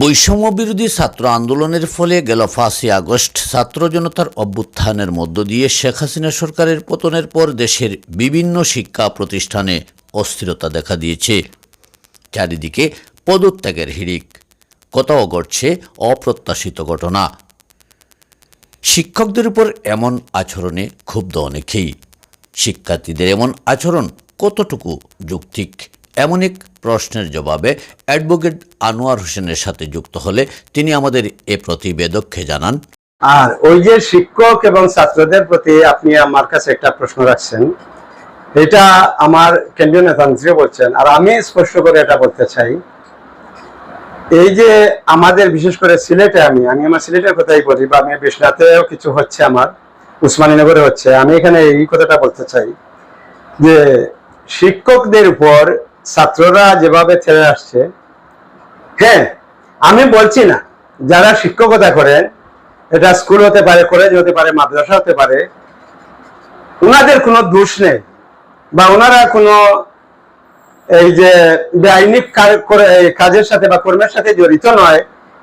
বৈষম্য বিরোধী ছাত্র আন্দোলনের ফলে গেল পাঁচই আগস্ট ছাত্র জনতার অভ্যুত্থানের মধ্য দিয়ে শেখ হাসিনা সরকারের পতনের পর দেশের বিভিন্ন শিক্ষা প্রতিষ্ঠানে অস্থিরতা দেখা দিয়েছে। চারিদিকে পদত্যাগের হিড়িক। কোথাও ঘটছে অপ্রত্যাশিত ঘটনা। শিক্ষকদের উপর এমন আচরণে ক্ষুব্ধ অনেকেই। শিক্ষার্থীদের এমন আচরণ কতটুকু যৌক্তিক? এমন এক প্রশ্নের জবাবে অ্যাডভোকেট আনোয়ার হোসেনের সাথে যুক্ত হলে তিনি আমাদের এ প্রতিবেদককে জানান। আর ওই যে শিক্ষক এবং ছাত্রদের প্রতি আপনি আমার কাছে একটা প্রশ্ন রাখছেন, এটা আমার কেন্দ্রীয় নেতামন্ত্রী বলছেন, আর আমি স্পষ্ট করে এটা বলতে চাই এই যে আমাদের, বিশেষ করে সিলেটে আমি আমি আমার সিলেটের কথাই বলি বা আমি বিশ্বনাথেও কিছু হচ্ছে আমার উসমানীনগরে হচ্ছে। আমি এখানে এই কথাটা বলতে চাই যে শিক্ষকদের উপর ছাত্ররা যেভাবে ছেড়ে আসছে হ্যাঁ আমি বলছি না, যারা শিক্ষকতা করেন এটা স্কুল হতে পারে কলেজ হতে পারে, মাদ্রাসা হতে পারে ওনাদের কোনো দোষ নেই বা ওনারা কোনো এই যে বেআইনি কাজের সাথে বা কর্মের সাথে জড়িত নয়,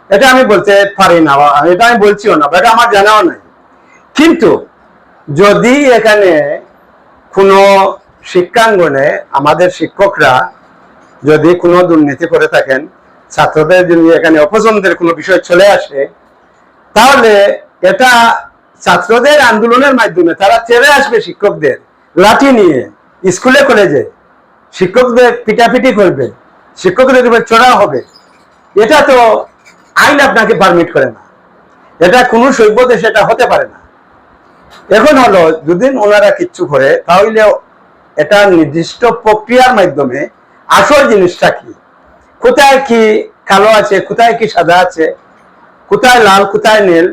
এটা আমি বলতে পারি না, এটা আমি বলছিও না এটা আমার জানাও নাই। কিন্তু যদি এখানে কোনো শিক্ষাঙ্গনে আমাদের শিক্ষকরা যদি কোনো দুর্নীতি করে থাকেন, ছাত্রদের যদি এখানে অপছন্দের কোনো বিষয় চলে আসে, তাহলে এটা ছাত্রদের আন্দোলনের মাধ্যমে তারা ছেড়ে আসবে শিক্ষকদের লাঠি নিয়ে স্কুলে, কলেজে। শিক্ষকদের পিটাপিটি করবে, শিক্ষকদের উপর চড়া হবে। এটা তো আইন আপনাকে পারমিট করে না। এটা কোনো সভ্য দেশে এটা হতে পারে না। এখন হলো যদি ওনারা কিচ্ছু করে, তাহলে এটা নির্দিষ্ট প্রক্রিয়ার মাধ্যমে আসল জিনিসটা কি? কোথায় কি কালো আছে, কোথায় কি সাদা আছে, কোথায় লাল, কোথায় নীল,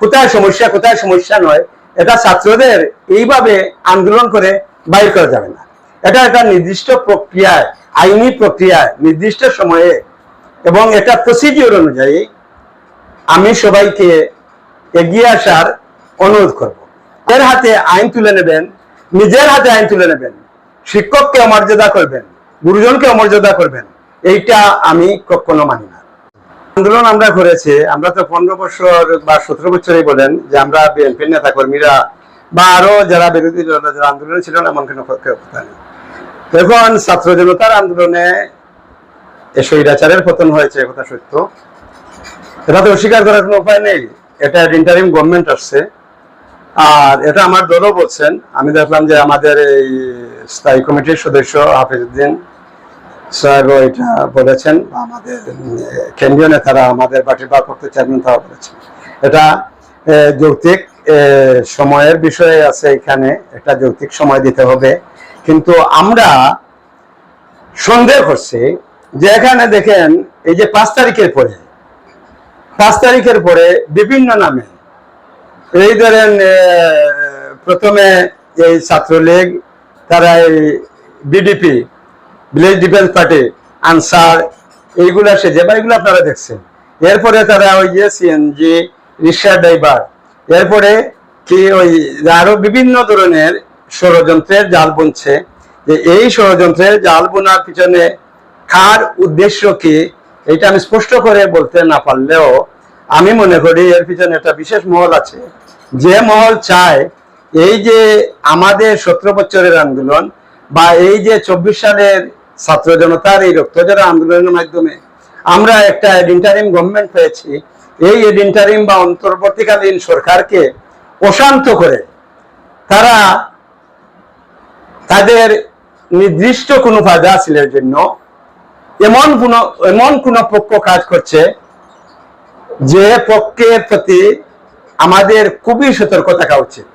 কোথায় সমস্যা কোথায় সমস্যা নয়, এটা ছাত্রদের এইভাবে আন্দোলন করে বাইর করা যাবে না। এটা একটা নির্দিষ্ট প্রক্রিয়ায়, আইনি প্রক্রিয়ায়, নির্দিষ্ট সময়ে এবং এটা প্রসিডিওর অনুযায়ী আমি সবাইকে এগিয়ে আসার অনুরোধ করব। এর হাতে আইন তুলে নেবেন, নিজের হাতে আইন তুলে নেবেন শিক্ষককে অমর্যাদা করবেন গুরুজনকে অমর্যাদা করবেন, এইটা আমি কখনো মানি না। আন্দোলন আমরা করেছি, আমরা তো পনেরো বছর বা সতেরো বছরই বলেন যে আমরা বিএনপির নেতা কর্মীরা বা আরও যারা বিরোধী যারা আন্দোলন ছিল এমন কোনো কথা নেই। এখন ছাত্র জনতার আন্দোলনে স্বৈরাচারের পতন হয়েছে কথা সত্য। এটা তো অস্বীকার করার কোনো উপায় নেই। এটা ইন্টারিম গভর্নমেন্ট আসছে। আর এটা আমার দলও বলছেন। আমি দেখলাম যে আমাদের এই স্থায়ী কমিটির সদস্য হাফিজউদ্দিন সাহেব এটা বলেছেন। আমাদের, কেন্দ্রীয় নেতারা আমাদের পার্টির ভারপ্রাপ্ত চেয়ারম্যান তারা বলেছেন। এটা যৌক্তিক সময়ের বিষয়ে আছে এখানে। একটা যৌক্তিক সময় দিতে হবে। কিন্তু আমরা সন্দেহ করছি যে এখানে দেখেন এই যে পাঁচ তারিখের পরে, পাঁচ তারিখের পরে বিভিন্ন নামে এই ধরেন প্রথমে এই ছাত্রলীগ, তারা এই VDP village defence party Ansar, এইগুলো সেজে বা এগুলো আপনারা দেখছেন। এরপরে তারা ওই যে সিএনজি রিক্সা ড্রাইভার এরপরে কি ওই আরও বিভিন্ন ধরনের ষড়যন্ত্রের জাল বুনছে। যে এই ষড়যন্ত্রের জাল বোনার পিছনে কার উদ্দেশ্য কি এটা আমি স্পষ্ট করে বলতে না পারলেও আমি মনে করি এর পিছনে একটা বিশেষ মহল আছে। যে মহল চায় এই যে আমাদের সতেরো বছরের আন্দোলন বা এই যে চব্বিশ সালের ছাত্র জনতার এই রক্তজরা আন্দোলনের মাধ্যমে আমরা একটা ইন্টারিম গভর্নমেন্ট পেয়েছি। এই ইন্টারিম বা অন্তর্বর্তীকালীন সরকারকে অশান্ত করে তারা তাদের নির্দিষ্ট কোনো ফায়দা হাসিলের জন্য এমন কোন এমন কোন পক্ষ কাজ করছে যে পক্ষের প্রতি আমাদের খুবই সতর্ক থাকা উচিত।